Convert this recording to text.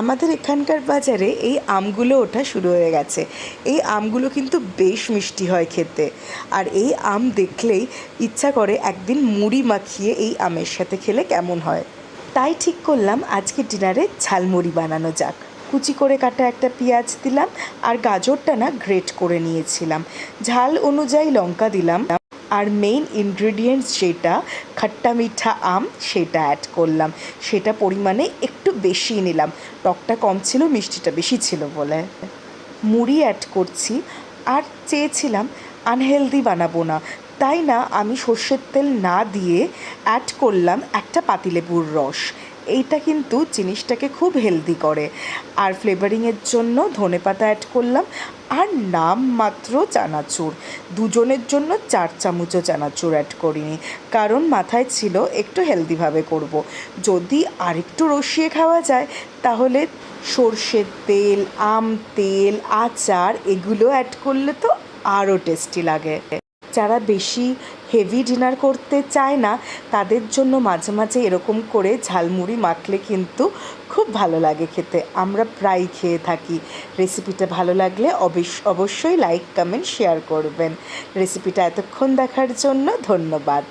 আমাদের এখানকার বাজারে এই আমগুলো ওঠা শুরু হয়ে গেছে। এই আমগুলো কিন্তু বেশ মিষ্টি হয় খেতে। আর এই আম দেখলেই ইচ্ছা করে একদিন মুড়ি মাখিয়ে এই আমের সাথে খেলে কেমন হয়। তাই ঠিক করলাম আজকে ডিনারে ঝালমুড়ি বানানো যাক। কুচি করে কাটা একটা পেঁয়াজ দিলাম আর গাজরটা না গ্রেট করে নিয়েছিলাম। ঝাল অনুযায়ী লঙ্কা দিলাম। আর মেইন ইনগ্রেডিয়েন্টস যেটা, খাট্টা মিঠা আম, সেটা অ্যাড করলাম। সেটা পরিমাণে একটু বেশি নিলাম। টকটা কম ছিল, মিষ্টিটা বেশি ছিল বলে। মুড়ি অ্যাড করছি। আর চেয়েছিলাম আনহেলদি বানাবো না। তাই না, আমি সর্ষের তেল না দিয়ে অ্যাড করলাম একটা পাতিলেবুর রস। এইটা কিন্তু জিনিসটাকে খুব হেলদি করে। আর ফ্লেভারিংয়ের জন্য ধনেপাতা অ্যাড করলাম। আর নাম মাত্র চানাচুর। দুজনের জন্য চার চামচও চানাচুর অ্যাড করিনি। কারণ মাথায় ছিল একটু হেলদিভাবে করব। যদি আরেকটু রসিয়ে খাওয়া যায়, তাহলে সর্ষের তেল, আম তেল, আচার, এগুলো অ্যাড করলে তো আরও টেস্টি লাগে। যারা বেশি হেভি ডিনার করতে চায় না, তাদের জন্য মাঝে মাঝে এরকম করে ঝালমুড়ি মাখলে কিন্তু খুব ভালো লাগে খেতে। আমরা প্রায় খেয়ে থাকি। রেসিপিটা ভালো লাগলে অবশ্য অবশ্যই লাইক কমেন্ট শেয়ার করবেন। রেসিপিটা এতক্ষণ দেখার জন্য ধন্যবাদ।